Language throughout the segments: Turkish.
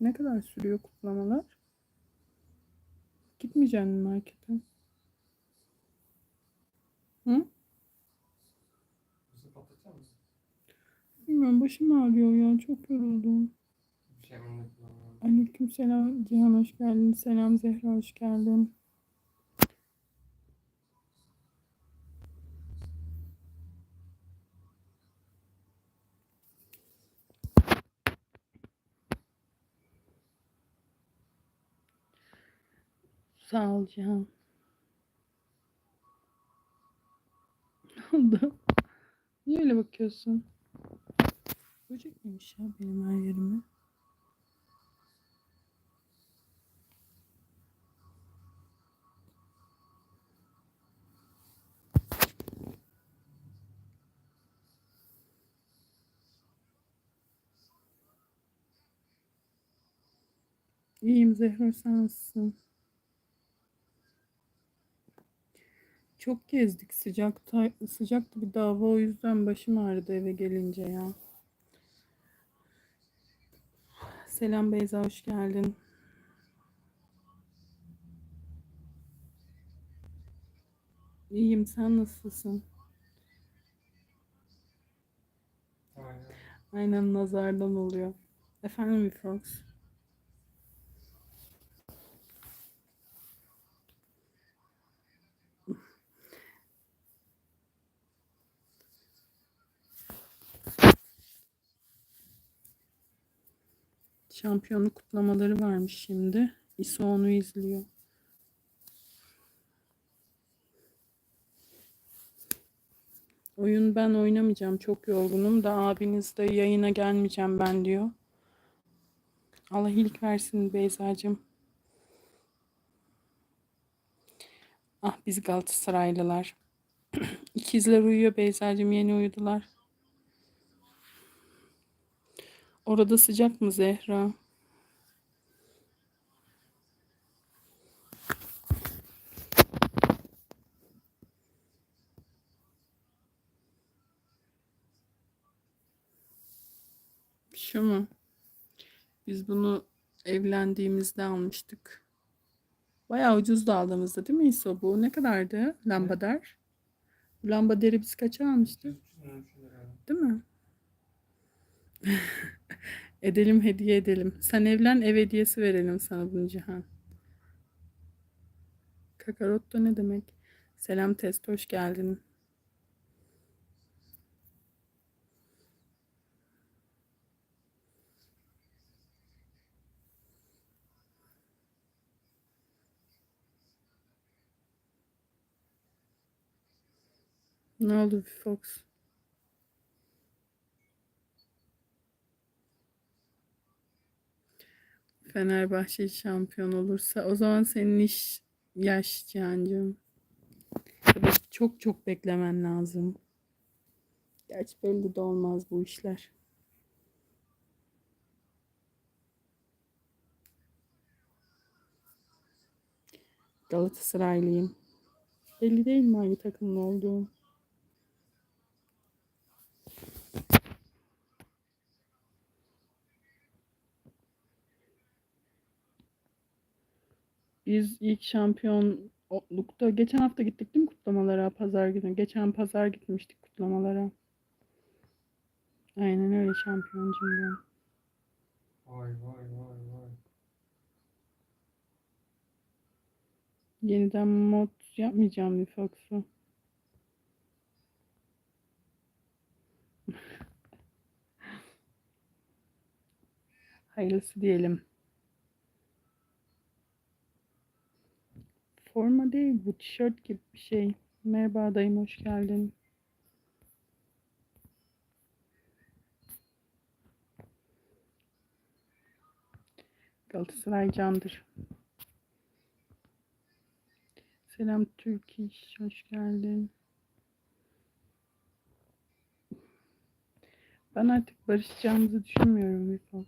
Ne kadar sürüyor kutlamalar? Gitmeyeceksin markete? Hı? Bilmiyorum başım ağrıyor ya. Çok yoruldum. Şey. Aleyküm selam Cihan hoş geldin. Selam Zehra hoş geldin. Sağ ol Cihan. Ne oldu? Niye öyle bakıyorsun? Böcek miymiş ya benim her yerime? İyiyim Zehra sen nasılsın? Çok gezdik sıcakta sıcaktı bir dava o yüzden başım ağrıdı eve gelince ya. Selam Beyza hoş geldin. İyiyim sen nasılsın? Aynen. Aynen nazardan oluyor. Efendim Fox. Şampiyonluk kutlamaları varmış şimdi. İso onu izliyor. Oyun ben oynamayacağım. Çok yorgunum da abiniz de yayına gelmeyeceğim ben diyor. Allah iyilik versin Beyza'cığım. Ah biz Galatasaraylılar. İkizler uyuyor Beyza'cığım yeni uyudular. Orada sıcak mı Zehra? Şu mu? Biz bunu evlendiğimizde almıştık. Bayağı ucuz da aldığımızda değil mi İso bu? Ne kadardı lambader? Bu lambader'i biz kaça almıştık? Değil mi? Edelim hediye edelim. Sen evlen ev hediyesi verelim sana bunu Cihan. Kakarotto ne demek? Selam test hoş geldin. Ne oldu Fox? Fenerbahçe şampiyon olursa o zaman senin iş yaş Cihan'cığım. Çok çok beklemen lazım. Gerçi belli de olmaz bu işler. Galatasaraylıyım. Belli değil mi hangi takımlı olduğum? Biz ilk şampiyonlukta geçen hafta gittik değil mi kutlamalara pazar günü? Geçen pazar gitmiştik kutlamalara. Aynen öyle şampiyoncum ben. Vay vay vay vay. Yeniden mod yapmayacağım bir Fox'u. Hayırlısı diyelim. Forma değil bu tişört gibi bir şey. Merhaba adayım hoş geldin. Galatasaray candır. Selam Türk İş, hoş geldin. Ben artık barışacağımızı düşünmüyorum Vifox.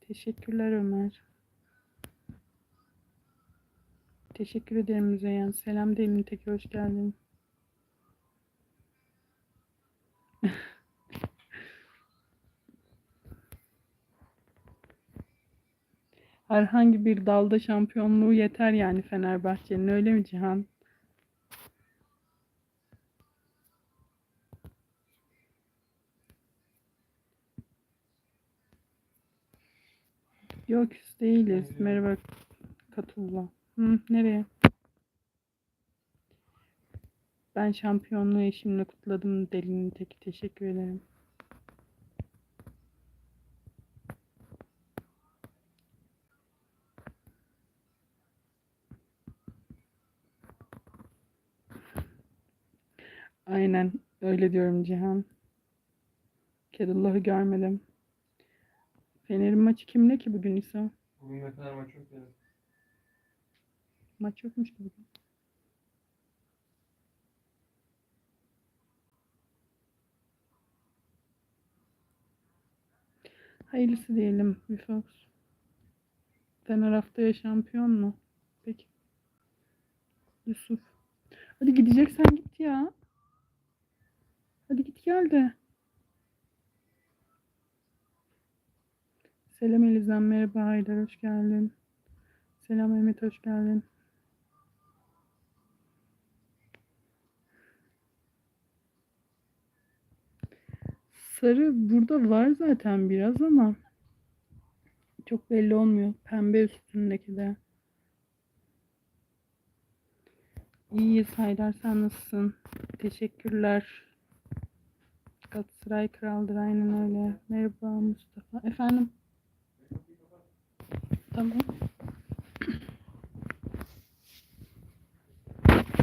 Teşekkürler Ömer. Teşekkür ederim Müzeyyen. Selam Demin Tek hoş geldin. Herhangi bir dalda şampiyonluğu yeter yani Fenerbahçe'nin öyle mi Cihan? Yok küs değiliz. Merhaba Katullah. Hı, nereye? Ben şampiyonluğu eşimle kutladım delinin teki. Teşekkür ederim. Aynen öyle diyorum Cihan. Kedullah'ı görmedim. Fener'in maçı kimle ki bugün İsa? Bugün ne kadar maç yok ya. Maç yokmuş ki bugün. Hayırlısı diyelim Vifox. Fener haftaya şampiyon mu? Peki. Yusuf. Hadi gideceksen git ya. Hadi git gel de. Selam Elizan merhaba Haydar hoş geldin. Selam Mehmet hoş geldin. Sarı burada var zaten biraz ama çok belli olmuyor. Pembe üstündeki de. İyiyiz Haydar sen nasılsın? Teşekkürler. Galatasaray kraldır aynen öyle. Merhaba Mustafa. Efendim? Tamam.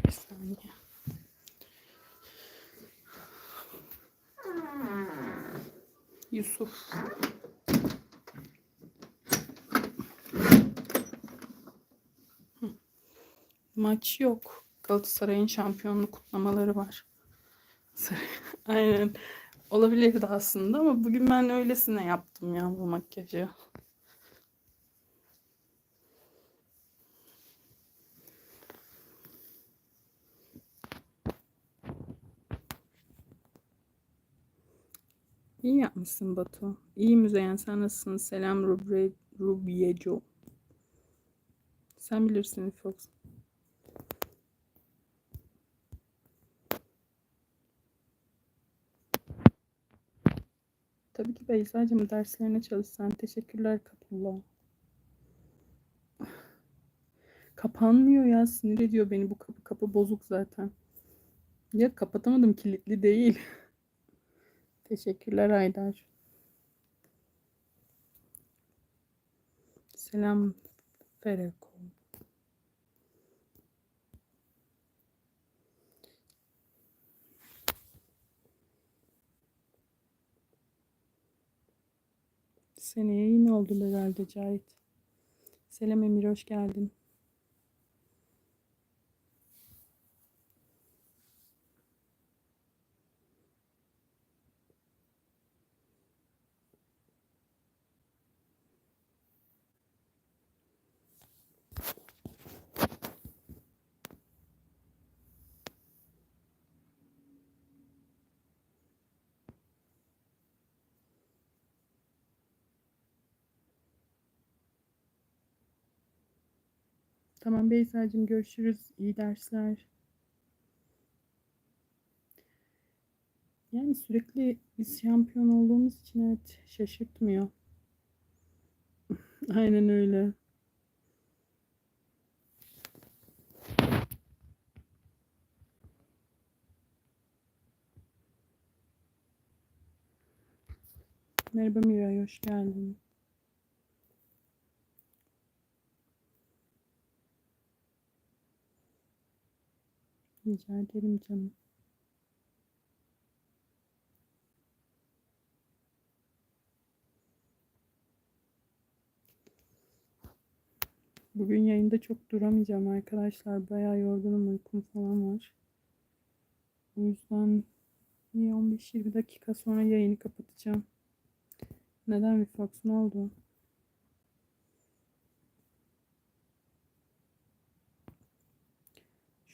Bir saniye. Hı. Maç yok. Galatasaray'ın şampiyonluk kutlamaları var. Aynen. Olabilirdi aslında ama bugün ben öylesine yaptım ya bu makyajı. İyi yapmışsın Batu. İyi Müzeyyen sen nasılsın? Selam Rubre, Rubieco. Sen bilirsin Fox. Tabii ki Beyza'cığım derslerine çalışsan. Teşekkürler Kapullah. Kapanmıyor ya sinir ediyor beni bu kapı. Kapı bozuk zaten. Ya kapatamadım kilitli değil. Teşekkürler Aydar. Selam Fereko. Seneye yine oldu herhalde Cahit. Selam Emir hoş geldin. Tamam Beyza'cığım görüşürüz. İyi dersler. Yani sürekli biz şampiyon olduğumuz için evet şaşırtmıyor. Aynen öyle. Merhaba Miray, hoş geldin. Rica ederim canım. Bugün yayında çok duramayacağım arkadaşlar. Bayağı yorgunum, uykum falan var. O yüzden bir 15-20 dakika sonra yayını kapatacağım. Neden Vifox ne oldu?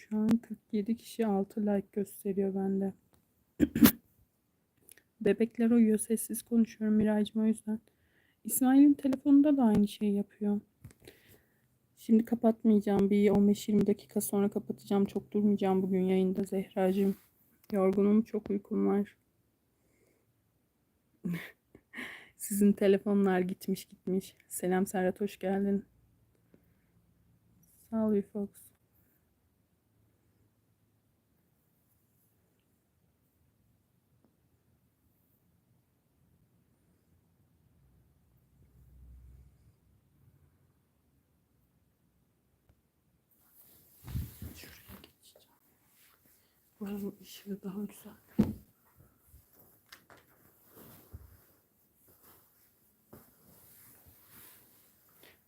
Şu an 47 kişi 6 like gösteriyor bende. Bebekler uyuyor. Sessiz konuşuyorum Miraycığım o yüzden. İsmail'in telefonunda da aynı şeyi yapıyor. Şimdi kapatmayacağım. Bir 15-20 dakika sonra kapatacağım. Çok durmayacağım bugün yayında Zehracığım. Yorgunum, çok uykum var. Sizin telefonlar gitmiş gitmiş. Selam Serhat, hoş geldin. Sağ ol Fox. Buranın ışığı daha güzel.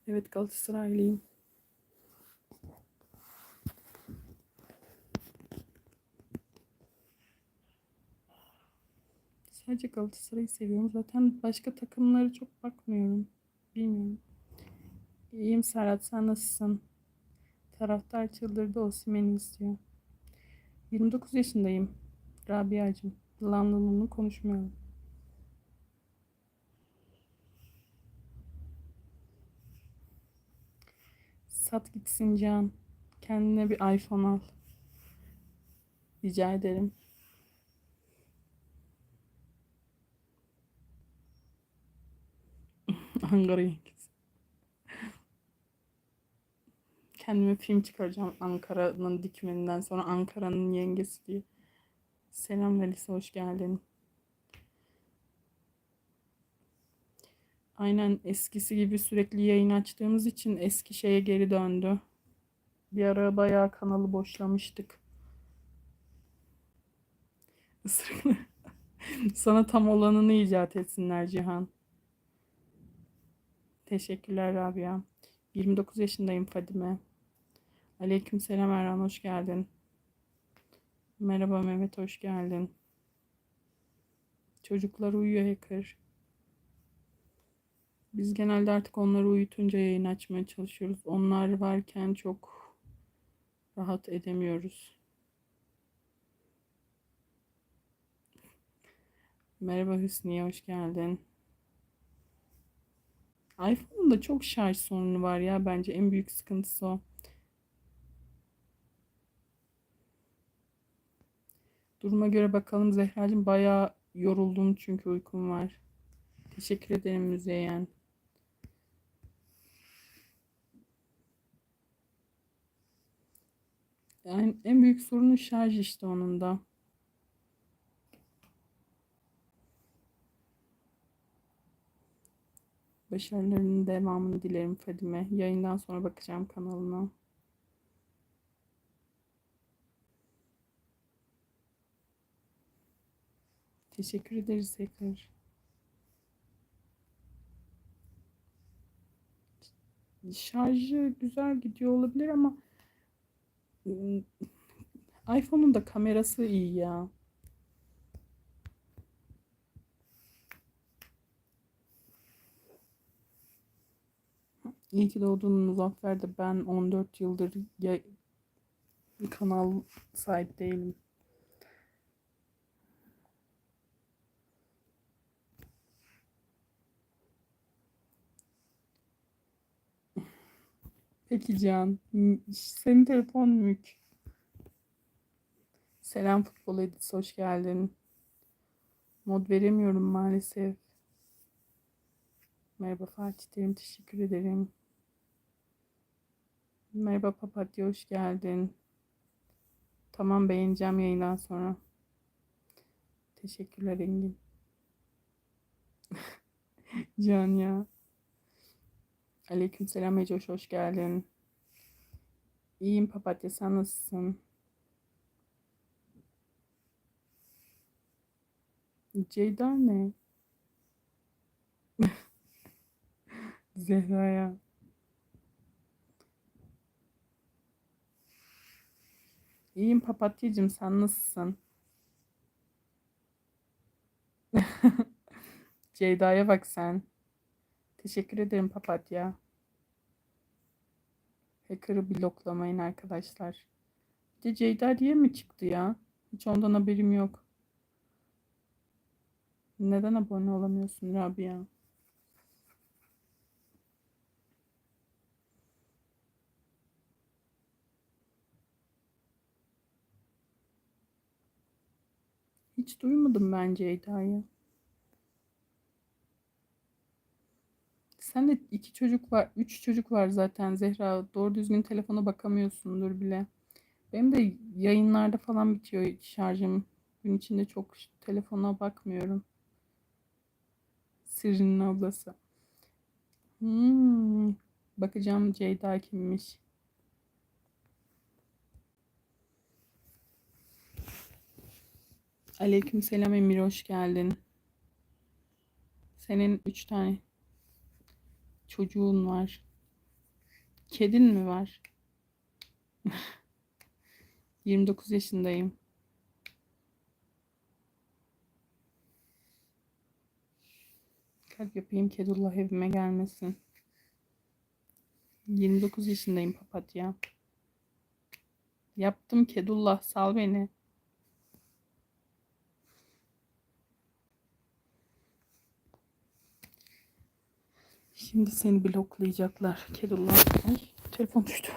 Evet Galatasaraylıyım. Sadece Galatasaray'ı seviyorum. Zaten başka takımları çok bakmıyorum. Bilmiyorum. İyiyim Serhat sen nasılsın? Taraftar çıldırdı Osimhen'i istiyor. 29 yaşındayım. Rabia'cığım. Lanlılığını konuşmuyorum. Sat gitsin Can. Kendine bir iPhone al. Rica ederim. Ankara yengesi. Kendime film çıkaracağım Ankara'nın dikmeninden sonra Ankara'nın yengesi diye. Selam Melisa hoş geldin. Aynen eskisi gibi sürekli yayın açtığımız için eski şeye geri döndü. Bir ara bayağı kanalı boşlamıştık. Sana tam olanını icat etsinler Cihan. Teşekkürler Rabia. 29 yaşındayım Fadime. Aleykümselam Erhan hoş geldin. Merhaba Mehmet hoş geldin. Çocuklar uyuyor hacker. Biz genelde artık onları uyutunca yayın açmaya çalışıyoruz. Onlar varken çok rahat edemiyoruz. Merhaba Hüsniye hoş geldin. iPhone'un da çok şarj sorunu var ya bence en büyük sıkıntısı o. Duruma göre bakalım Zehracığım bayağı yoruldum çünkü uykum var. Teşekkür ederim Müzeyyen. Yani en büyük sorunu şarj işte onun da. Başarılarının devamını dilerim Fadime. Yayından sonra bakacağım kanalına. Teşekkür ederiz tekrar. Şarjı güzel gidiyor olabilir ama ım, iPhone'un da kamerası iyi ya. İyi ki doğdun Muzaffer de ben 14 yıldır kanal sahip değilim. Peki Can. Senin telefon mük. Selam futbol edisi hoş geldin. Mod veremiyorum maalesef. Merhaba Fatih Terim teşekkür ederim. Merhaba Papatya hoş geldin. Tamam beğeneceğim yayından sonra. Teşekkürler Engin. Can ya. Aleykümselam Ecoş hoş geldin. İyiyim Papatya sen nasılsın? Ceyda ne? Zehra'ya. İyiyim Papatya'cığım sen nasılsın? Ceyda'ya bak sen. Teşekkür ederim papatya. Hacker'ı bloklamayın arkadaşlar. Bir de Ceyda diye mi çıktı ya? Hiç ondan haberim yok. Neden abone olamıyorsun Rabia? Hiç duymadım ben Ceyda'yı. Sen de iki çocuk var, üç çocuk var zaten Zehra. Doğru düzgün telefona bakamıyorsundur bile. Benim de yayınlarda falan bitiyor şarjım. Gün içinde çok telefona bakmıyorum. Sirrin'in ablası. Hmm, bakacağım Ceyda kimmiş. Aleykümselam Emir hoş geldin. Senin üç tane çocuğun var. Kedin mi var? 29 yaşındayım. Kalp yapayım Kedullah evime gelmesin. 29 yaşındayım papatya. Yaptım Kedullah sal beni. Şimdi seni bloklayacaklar. Kedullah. Ay, telefon düştü.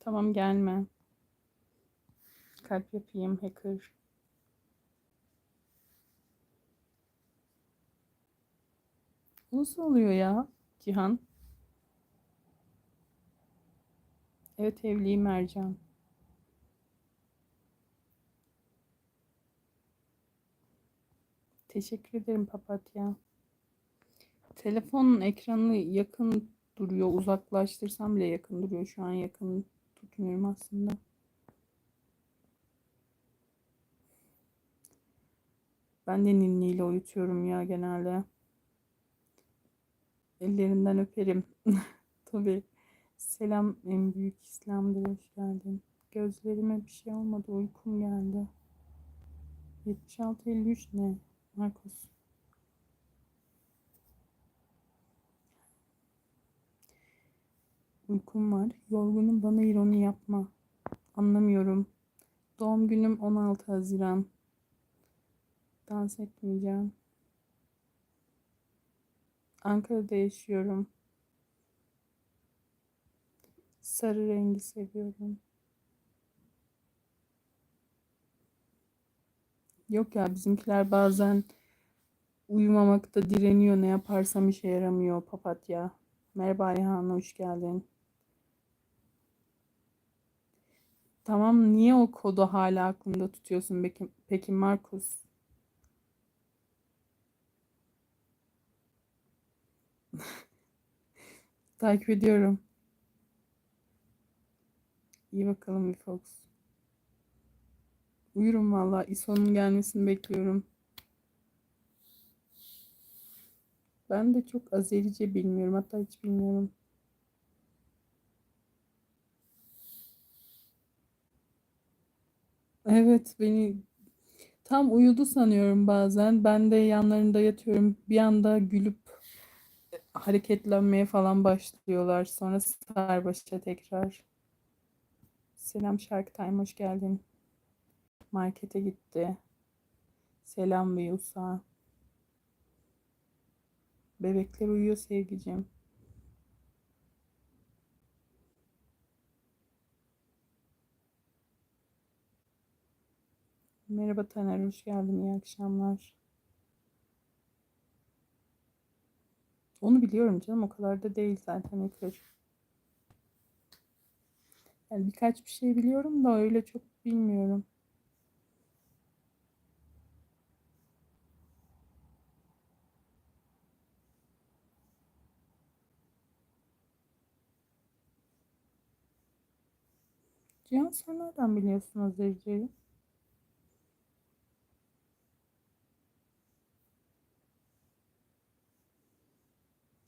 Tamam gelme. Kalp yapayım hacker. Nasıl oluyor ya Cihan? Evet evliyim Ercan. Teşekkür ederim papatya. Telefonun ekranı yakın duruyor. Uzaklaştırsam bile yakın duruyor. Şu an yakın tutmuyorum aslında. Ben de ninniyle uyutuyorum ya genelde. Ellerinden öperim. Tabii. Selam en büyük İslam'dır. Hoş geldin. Gözlerime bir şey olmadı. Uykum geldi. 76-53 ne? Marcos. Uykum var. Yorgunum bana ironi yapma. Anlamıyorum. Doğum günüm 16 Haziran. Dans etmeyeceğim. Ankara'da yaşıyorum. Sarı rengi seviyorum. Yok ya bizimkiler bazen uyumamakta direniyor. Ne yaparsam işe yaramıyor papatya. Merhaba Ayhan hoş geldin. Tamam niye o kodu hala aklında tutuyorsun peki, peki Markus? Takip ediyorum. İyi bakalım bir Fox. Uyurum valla. İso'nun gelmesini bekliyorum. Ben de çok Azerice bilmiyorum. Hatta hiç bilmiyorum. Evet beni tam uyudu sanıyorum bazen. Ben de yanlarında yatıyorum. Bir anda gülüp hareketlenmeye falan başlıyorlar. Sonra sarbaşa tekrar. Selam Shark Time hoş geldin. Markete gitti. Selam Yusa. Bebekler uyuyor sevgicim. Merhaba Taner, hoş geldin. İyi akşamlar. Onu biliyorum canım, o kadar da değil zaten Ekür. Yani birkaç bir şey biliyorum da öyle çok bilmiyorum. Cihan sen nereden biliyorsun Azerice'yi?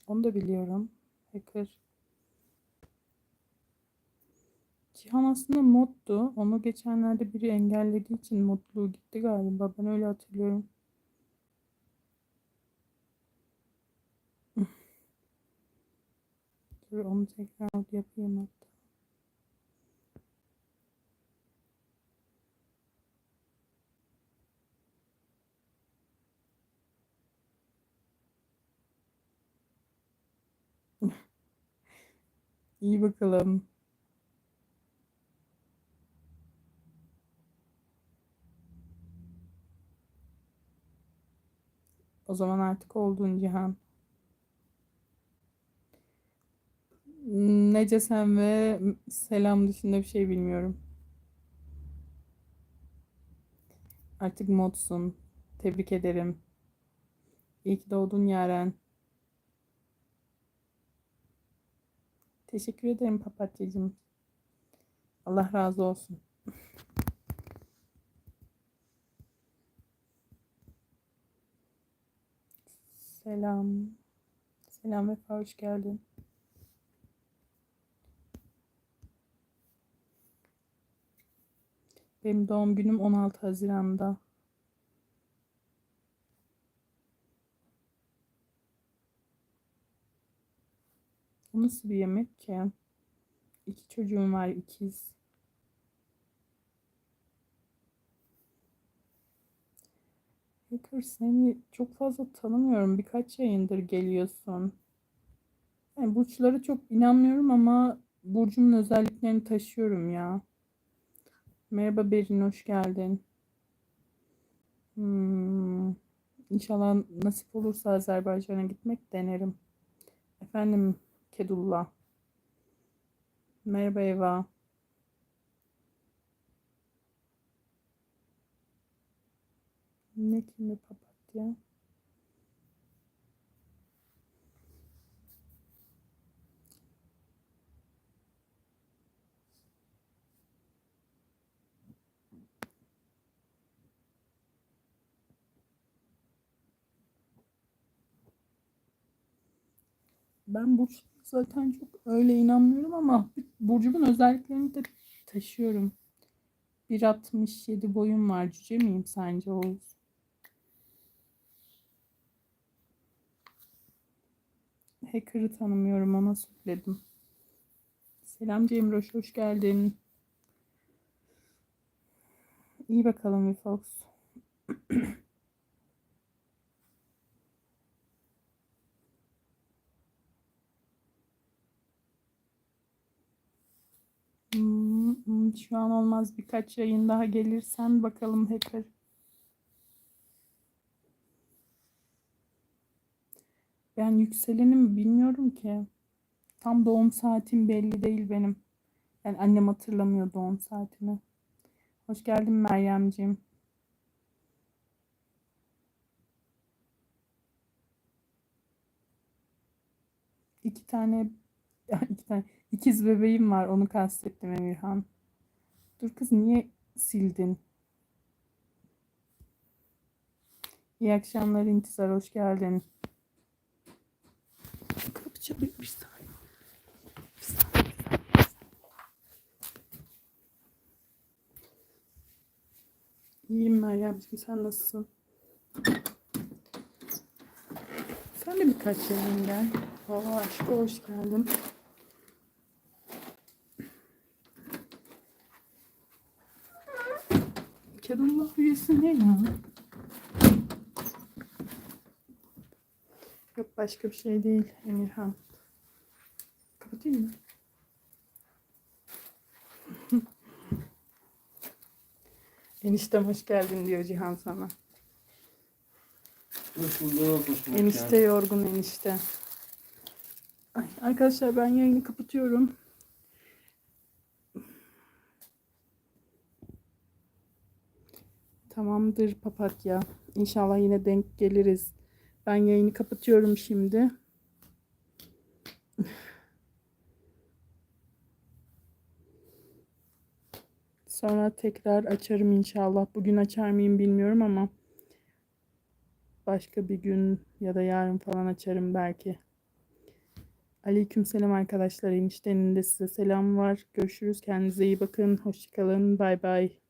Onu da biliyorum. Hacker. Cihan aslında moddu. Onu geçenlerde biri engellediği için modluğu gitti galiba. Ben öyle hatırlıyorum. Dur onu tekrar yapayım hatta. İyi bakalım. O zaman artık oldun Cihan. Nece sen ve selam dışında bir şey bilmiyorum. Artık modsun. Tebrik ederim. İyi ki doğdun Yaren. Teşekkür ederim papatyacığım. Allah razı olsun. Selam. Selam Vefa hoş geldin. Benim doğum günüm 16 Haziran'da. Nasıl bir yemek ki? İki çocuğum var ikiz. Hacker seni çok fazla tanımıyorum. Birkaç yayındır geliyorsun. Yani burçlara çok inanmıyorum ama burcumun özelliklerini taşıyorum ya. Merhaba Berin, hoş geldin. Hmm, İnşallah nasip olursa Azerbaycan'a gitmek denerim. Efendim Kedullah. Merhaba Eva. Ne kimi papatya? Ben burç zaten çok öyle inanmıyorum ama burcumun özelliklerini de taşıyorum. 1.67 boyum var. Cüce miyim sence Oğuz? Hacker'ı tanımıyorum ama söyledim. Selam Cemroş, hoş geldin. İyi bakalım Vifox. Hmm, Şu an olmaz. Birkaç yayın daha gelirsen bakalım hacker. Ben yükselenim bilmiyorum ki. Tam doğum saatim belli değil benim. Yani annem hatırlamıyor doğum saatimi. Hoş geldin Meryemciğim. İki tane iki tane ikiz bebeğim var onu kastettim Emirhan. Dur kız niye sildin? İyi akşamlar İntizar hoş geldin. Kapı çalıyor bir saniye. Bir saniye. İyiyim Meryemciğim sen nasılsın? Sen de birkaç yayın gel. Valla aşkı hoş geldin. Kedullah üyesi ne ya? Yok başka bir şey değil Emirhan. Kapatayım mı? Eniştem hoş geldin diyor Cihan sana. Hoş bulduk, hoş bulduk. Enişte yorgun enişte. Ay, arkadaşlar ben yayını kapatıyorum. Tamamdır papatya. İnşallah yine denk geliriz. Ben yayını kapatıyorum şimdi. Sonra tekrar açarım inşallah. Bugün açar mıyım bilmiyorum ama başka bir gün ya da yarın falan açarım belki. Aleykümselam arkadaşlar. Eniştenin de size selam var. Görüşürüz. Kendinize iyi bakın. Hoşçakalın. Bay bay.